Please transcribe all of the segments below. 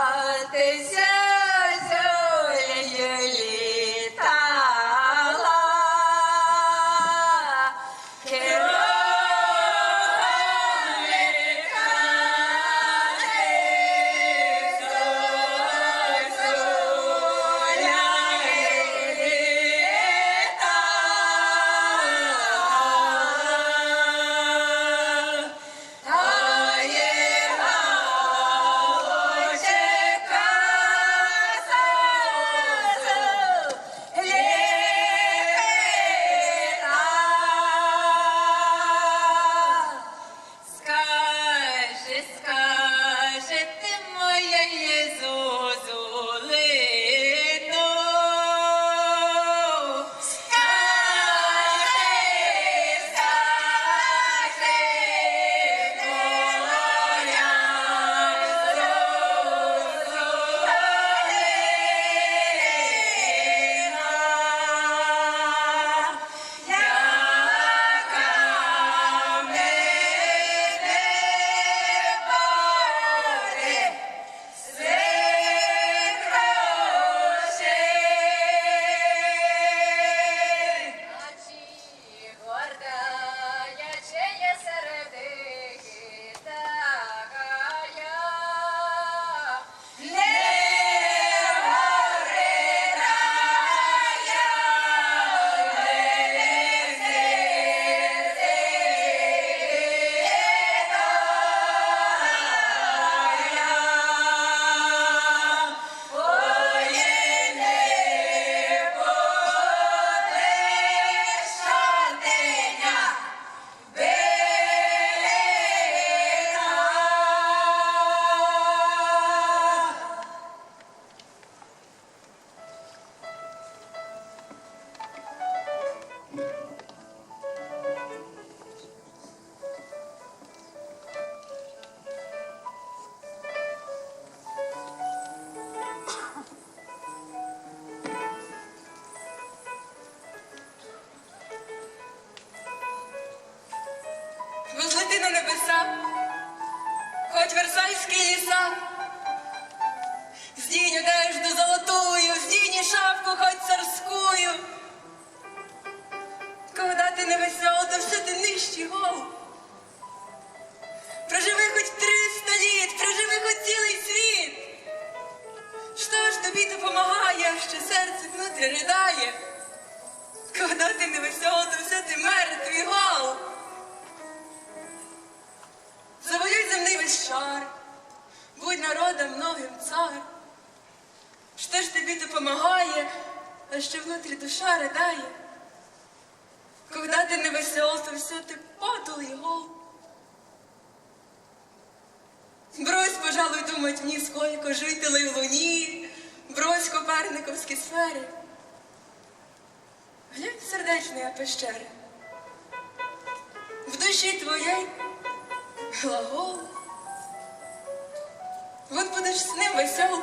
Atención. На небеса, хоч версальські ліса, здінь одежду золотую, здінь і шапку хоч царскую. Когда ти не весел, то все ти нижчий гол. Проживи хоч триста літ, проживи хоч цілий світ. Що ж тобі допомагає, що серце внутрі ридає? Тобі допомагає, а що внутрі душа ридає? Когда ти не весел, то все ти подул і гол. Брось, пожалуй, думать мені, сколько жителей в луні, брось коперниковські сфери. Глянь сердечної пещери. В душі твоєї глагол. Вот будеш з ним весел.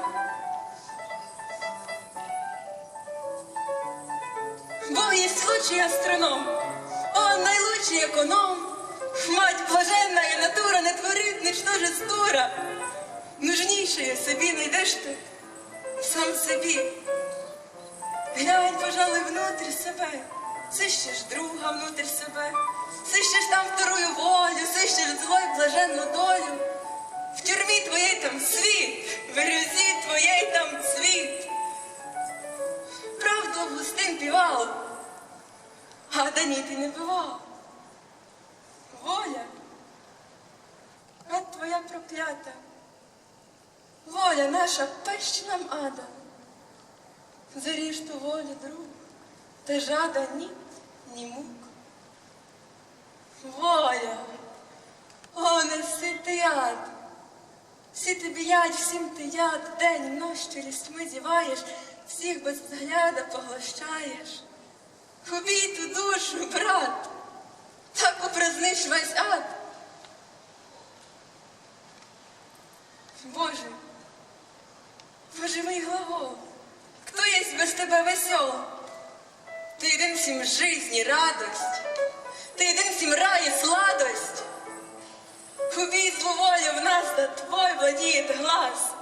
Бог есть лучший астроном, он найлучший економ. Мать блаженная натура не творит ничтоже стура. Нужнішее собі найдеш ти сам собі. Глянь, пожалуй, внутрь себе, сищеш друга внутрь себе, сищеш там вторую волю, сищеш злой блаженну долю. В тюрмі твоєї там світ, в грязі твоєї там цвіт. Августин півав, а Дані ти не бивав. Воля, от твоя проклята, воля наша пещ нам ада. Заріж ту волю, друг, та жада ні, ні мук. Воля, о, неси ти яд, всі тобі ядь, всім ти яд, день і ночь через тьми зіваєш, всіх без взгляда поглощаєш. Убій ту душу, брат, так упразниш весь ад. Боже, Боже мой глагол, кто есть без тебя весел? Ты един всем жизни радость, ты един всем рай и сладость. Убийству волю в нас да твой владеет глаз.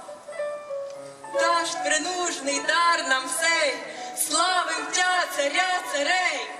Наш принужний дар нам сей, славим тя, царя царей.